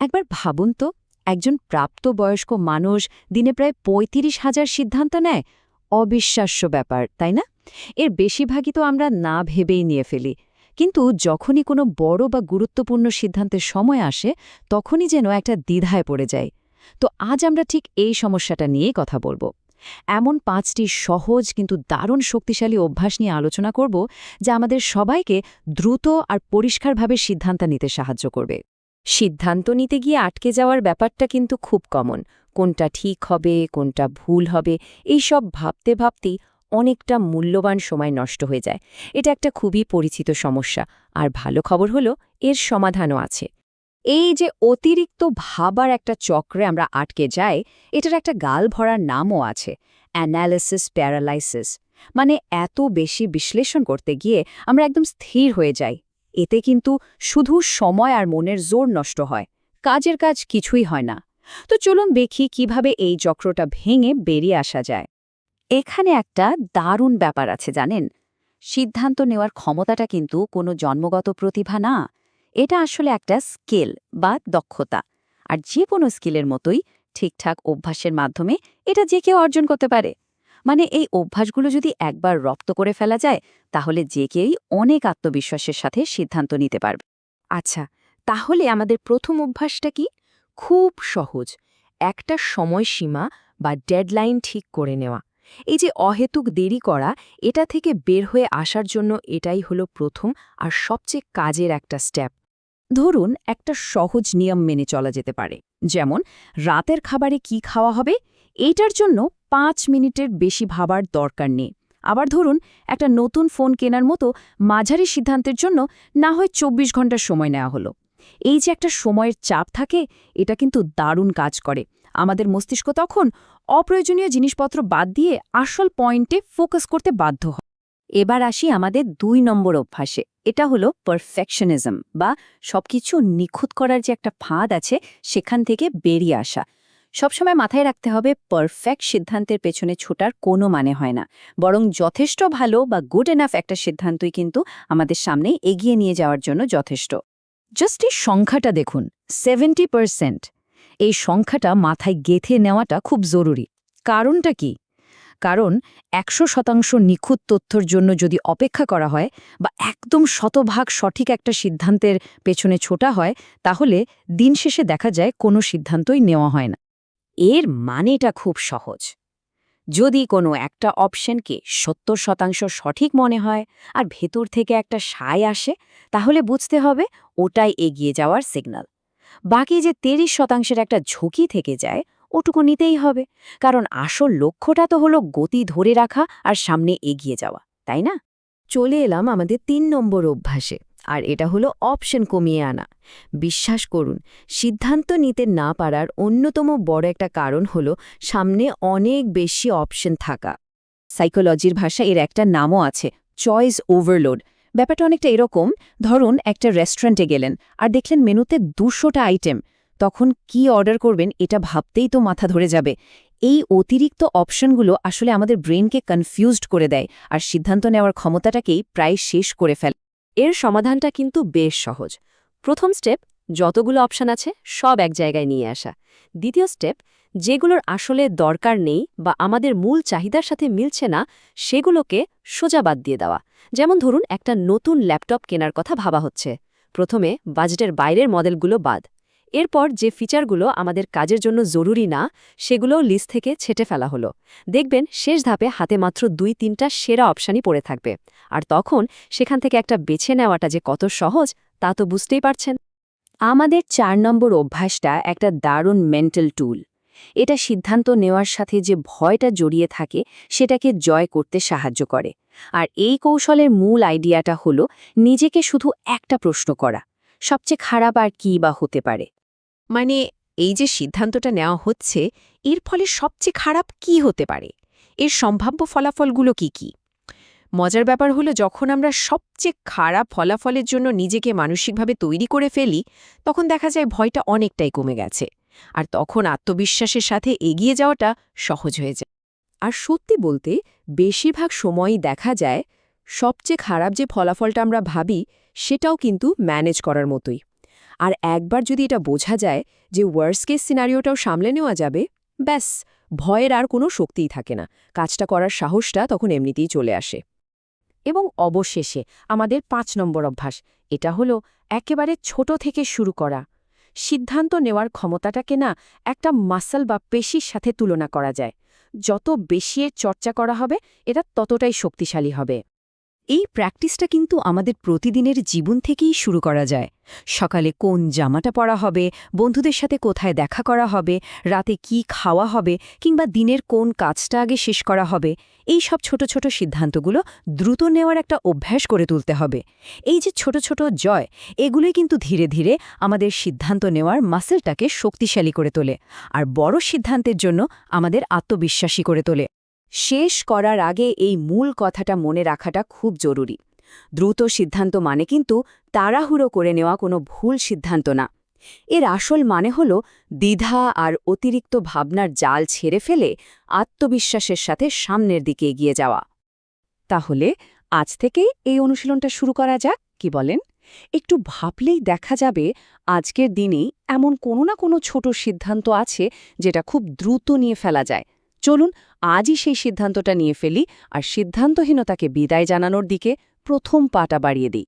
একবার ভাবুন তো, একজন প্রাপ্তবয়স্ক মানুষ দিনে প্রায় পঁয়ত্রিশ হাজার সিদ্ধান্ত নেয়। অবিশ্বাস্য ব্যাপার, তাই না? এর বেশিরভাগই তো আমরা না ভেবেই নিয়ে ফেলি। কিন্তু যখনই কোনো বড় বা গুরুত্বপূর্ণ সিদ্ধান্তের সময় আসে, তখনই যেন একটা দ্বিধায় পড়ে যায় তো আজ আমরা ঠিক এই সমস্যাটা নিয়েই কথা বলব। এমন পাঁচটি সহজ কিন্তু দারুণ শক্তিশালী অভ্যাস নিয়ে আলোচনা করব, যা আমাদের সবাইকে দ্রুত আর পরিষ্কারভাবে সিদ্ধান্ত নিতে সাহায্য করবে। সিদ্ধান্ত নিতে গিয়ে আটকে যাওয়ার ব্যাপারটা কিন্তু খুব কমন। কোনটা ঠিক হবে, কোনটা ভুল হবে, এই সব ভাবতে ভাবতেই অনেকটা মূল্যবান সময় নষ্ট হয়ে যায়। এটা একটা খুবই পরিচিত সমস্যা। আর ভালো খবর হলো, এর সমাধানও আছে। এই যে অতিরিক্ত ভাবার একটা চক্রে আমরা আটকে যাই, এটার একটা গাল ভরার নামও আছে অ্যানালিসিস প্যারালাইসিস। মানে এত বেশি বিশ্লেষণ করতে গিয়ে আমরা একদম স্থির হয়ে যাই। এতে কিন্তু শুধু সময় আর মনের জোর নষ্ট হয়, কাজের কাজ কিছুই হয় না। তো চলুন দেখি কীভাবে এই চক্রটা ভেঙে বেরিয়ে আসা যায়। এখানে একটা দারুণ ব্যাপার আছে জানেন। সিদ্ধান্ত নেওয়ার ক্ষমতাটা কিন্তু কোনো জন্মগত প্রতিভা না, এটা আসলে একটা স্কিল বা দক্ষতা। আর যে কোনো স্কিলের মতোই ঠিকঠাক অভ্যাসের মাধ্যমে এটা যে কেউ অর্জন করতে পারে। মানে এই অভ্যাসগুলো যদি একবার রপ্ত করে ফেলা যায়, তাহলে যে কেউই অনেক আত্মবিশ্বাসের সাথে সিদ্ধান্ত নিতে পারবে। আচ্ছা তাহলে আমাদের প্রথম অভ্যাসটা কি? খুব সহজ। একটা সময়সীমা বা ডেডলাইন ঠিক করে নেওয়া। এই যে অহেতুক দেরি করা, এটা থেকে বের হয়ে আসার জন্য এটাই হলো প্রথম আর সবচেয়ে কাজের একটা স্টেপ। ধরুন, একটা সহজ নিয়ম মেনে চলা যেতে পারে। যেমন, রাতের খাবারে কি খাওয়া হবে? এইটার জন্য পাঁচ মিনিটের বেশি ভাবার দরকার নেই। আবার ধরুন, একটা নতুন ফোন কেনার মতো মাঝারি সিদ্ধান্তের জন্য না হয় ২৪ ঘণ্টার সময় নেওয়া হলো। এই যে একটা সময়ের চাপ থাকে, এটা কিন্তু দারুণ কাজ করে। আমাদের মস্তিষ্ক তখন অপ্রয়োজনীয় জিনিসপত্র বাদ দিয়ে আসল পয়েন্টে ফোকাস করতে বাধ্য হয়। এবার আসি আমাদের দুই নম্বর অভ্যাসে। এটা হলো পারফেকশনিজম বা সবকিছু নিখুঁত করার যে একটা ফাঁদ আছে, সেখান থেকে বেরিয়ে আসা। সবসময় মাথায় রাখতে হবে পারফেক্ট সিদ্ধান্তের পেছনে ছোটার কোনো মানে হয় না। বরং যথেষ্ট ভালো বা গুড এনাফ একটা সিদ্ধান্তই কিন্তু আমাদের সামনে এগিয়ে নিয়ে যাওয়ার জন্য যথেষ্ট। জাস্ট এই সংখ্যাটা দেখুন সেভেন্টি পারসেন্ট এই সংখ্যাটা মাথায় গেথে নেওয়াটা খুব জরুরি। কারণটা কি? কারণ একশো শতাংশ নিখুঁত তথ্যর জন্য যদি অপেক্ষা করা হয় বা একদম শতভাগ সঠিক একটা সিদ্ধান্তের পেছনে ছোটা হয়, তাহলে দিন শেষে দেখা যায় কোনো সিদ্ধান্তই নেওয়া হয় না। এর মানেটা খুব সহজ। যদি কোনো একটা অপশনকে সত্তর শতাংশ সঠিক মনে হয় আর ভেতর থেকে একটা সায় আসে, তাহলে বুঝতে হবে ওটাই এগিয়ে যাওয়ার সিগন্যাল বাকি যে তিরিশ শতাংশের একটা ঝুঁকি থেকে যায়, ওটুকু নিতেই হবে। কারণ আসল লক্ষ্যটা তো হলো গতি ধরে রাখা আর সামনে এগিয়ে যাওয়া, তাই না? চলে এলাম আমাদের তিন নম্বর অভ্যাসে। আর এটা হলো অপশন কমিয়ে আনা। বিশ্বাস করুন, সিদ্ধান্ত নিতে না পারার অন্যতম বড় একটা কারণ হলো সামনে অনেক বেশি অপশন থাকা। সাইকোলজির ভাষা এর একটা নামও আছে চয়েস ওভারলোড ব্যাপারটা অনেকটা এরকম, ধরুন একটা রেস্টুরেন্টে গেলেন আর দেখলেন মেনুতে দুশোটা আইটেম তখন কি অর্ডার করবেন এটা ভাবতেই তো মাথা ধরে যাবে। এই অতিরিক্ত অপশনগুলো আসলে আমাদের ব্রেনকে কনফিউজড করে দেয় আর সিদ্ধান্ত নেওয়ার ক্ষমতাটাকেই প্রায় শেষ করে ফেলে। এর সমাধানটা কিন্তু বেশ সহজ। প্রথম স্টেপ যতগুলো অপশান আছে, সব এক জায়গায় নিয়ে আসা। দ্বিতীয় স্টেপ যেগুলোর আসলে দরকার নেই বা আমাদের মূল চাহিদার সাথে মিলছে না, সেগুলোকে সোজা বাদ দিয়ে দেওয়া। যেমন ধরুন, একটা নতুন ল্যাপটপ কেনার কথা ভাবা হচ্ছে। প্রথমে বাজেটের বাইরের মডেলগুলো বাদ। এরপর যে ফিচারগুলো আমাদের কাজের জন্য জরুরি না সেগুলো লিস্ট থেকে ছেটে ফেলা হলো। দেখবেন শেষ ধাপে হাতে মাত্র দুই তিনটা সেরা অপশানই পড়ে থাকবে। আর তখন সেখান থেকে একটা বেছে নেওয়াটা যে কত সহজ, তা তো বুঝতেই পারছেন। আমাদের চার নম্বর অভ্যাসটা একটা দারুণ মেন্টাল টুল এটা সিদ্ধান্ত নেওয়ার সাথে যে ভয়টা জড়িয়ে থাকে, সেটাকে জয় করতে সাহায্য করে। আর এই কৌশলের মূল আইডিয়াটা হলো নিজেকে শুধু একটা প্রশ্ন করা, সবচেয়ে খারাপ আর কী বা হতে পারে। মানে এই যে সিদ্ধান্তটা নেওয়া হচ্ছে, এর ফলে সবচেয়ে খারাপ কি হতে পারে? এর সম্ভাব্য ফলাফলগুলো কি কি? মজার ব্যাপার হলো, যখন আমরা সবচেয়ে খারাপ ফলাফলের জন্য নিজেকে মানসিকভাবে তৈরি করে ফেলি, তখন দেখা যায় ভয়টা অনেকটাই কমে গেছে। আর তখন আত্মবিশ্বাসের সাথে এগিয়ে যাওয়াটা সহজ হয়ে যায়। আর সত্যি বলতে, বেশিরভাগ সময়ই দেখা যায়, সবচেয়ে খারাপ যে ফলাফলটা আমরা ভাবি, সেটাও কিন্তু ম্যানেজ করার মতোই। আর একবার যদি এটা বোঝা যায় যে ওয়ার্স কেস সিনারিওটাও সামলে নেওয়া যাবে, ব্যাস, ভয়ের আর কোনো শক্তিই থাকে না। কাজটা করার সাহসটা তখন এমনিতেই চলে আসে। এবং অবশেষে আমাদের পাঁচ নম্বর অভ্যাস, এটা হলো একেবারে ছোট থেকে শুরু করা। সিদ্ধান্ত নেওয়ার ক্ষমতাটাকে না একটা মাসল বা পেশির সাথে তুলনা করা যায়। যত বেশি চর্চা করা হবে, এটা ততটাই শক্তিশালী হবে। এই প্র্যাকটিসটা কিন্তু আমাদের প্রতিদিনের জীবন থেকেই শুরু করা যায়। সকালে কোন জামাটা পরা হবে, বন্ধুদের সাথে কোথায় দেখা করা হবে, রাতে কি খাওয়া হবে, কিংবা দিনের কোন কাজটা আগে শেষ করা হবে, এই সব ছোট ছোট সিদ্ধান্তগুলো দ্রুত নেওয়ার একটা অভ্যাস করে তুলতে হবে। এই যে ছোট ছোট জয়, এগুলোই কিন্তু ধীরে ধীরে আমাদের সিদ্ধান্ত নেওয়ার মাসেলটাকে শক্তিশালী করে তোলে, আর বড় সিদ্ধান্তের জন্য আমাদের আত্মবিশ্বাসী করে তোলে। শেষ করার আগে এই মূল কথাটা মনে রাখাটা খুব জরুরি। দ্রুত সিদ্ধান্ত মানে কিন্তু তাড়াহুড়ো করে নেওয়া কোনো ভুল সিদ্ধান্ত না। এর আসল মানে হল দ্বিধা আর অতিরিক্ত ভাবনার জাল ছেড়ে ফেলে আত্মবিশ্বাসের সাথে সামনের দিকে এগিয়ে যাওয়া। তাহলে আজ থেকেই এই অনুশীলনটা শুরু করা যাক, কি বলেন? একটু ভাবলেই দেখা যাবে আজকের দিনেই এমন কোনো না কোনো ছোট সিদ্ধান্ত আছে যেটা খুব দ্রুত নিয়ে ফেলা যায়। চলুন আজই সেই সিদ্ধান্তটা নিয়ে ফেলি আর সিদ্ধান্তহীনতাকে বিদায় জানানোর দিকে প্রথম পাটা বাড়িয়ে দিই।